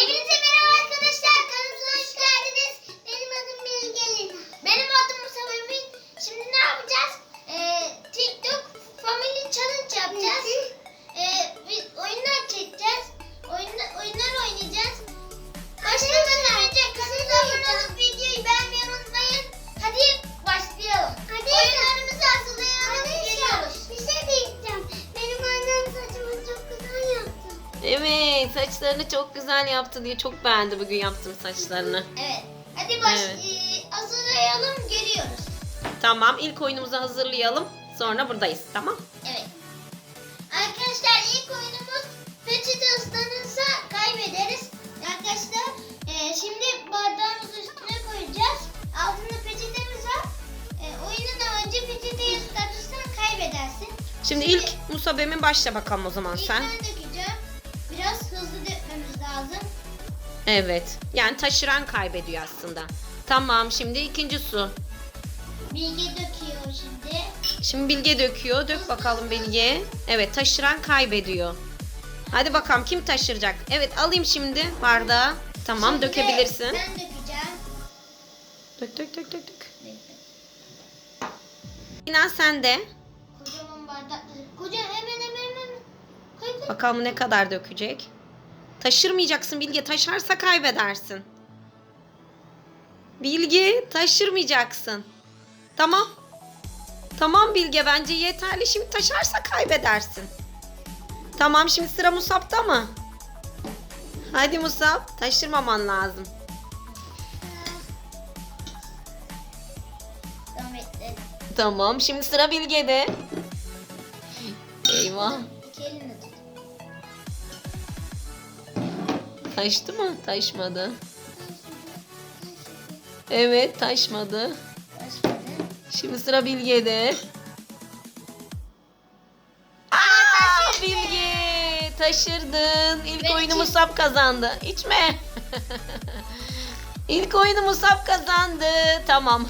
Ladies Evet saçlarını çok güzel yaptı diye çok beğendi bugün yaptığım saçlarını. Evet. Hadi baş Evet. e, hazırlayalım. Geliyoruz. Tamam ilk oyunumuzu hazırlayalım. Sonra buradayız tamam. Evet. Arkadaşlar ilk oyunumuz peçete ıslanırsa kaybederiz. Arkadaşlar e, şimdi bardağımızı üstüne koyacağız. Altında peçetemiz var. E, oyunun amacı peçeteyi ıslatırsan kaybedersin. Şimdi ilk Musabem'in başla bakalım o zaman İlk sen. ben dökeceğim. Lazım. Evet. Yani taşıran kaybediyor aslında. Tamam şimdi ikinci su. Bilge döküyor şimdi. Şimdi Bilge döküyor. Dök bakalım Bilge. Evet taşıran kaybediyor. Hadi bakalım kim taşıracak? Evet alayım şimdi bardağı. Tamam Şimdi dökebilirsin. Ben dökeceğim. Dök dök dök dök dök. İnan sen de. Kocaman bardak. Koca hemen hemen hemen. Koy koy. Bakalım ne kadar dökecek. Taşırmayacaksın Bilge. Taşarsa kaybedersin. Bilge taşırmayacaksın. Tamam. Tamam Bilge bence yeterli. Şimdi taşarsa kaybedersin. Tamam şimdi sıra Musab'da mı? Hadi Musab taşırmaman lazım. Tamam şimdi sıra Bilge'de. Eyvah. İki tut. Taştı mı? Taşmadı. Evet taşmadı. Şimdi sıra Bilge'de. Aa. Bilge taşırdın. İlk Ben oyunu. Musab kazandı. İçme. İlk oyunu Musab kazandı. Tamam.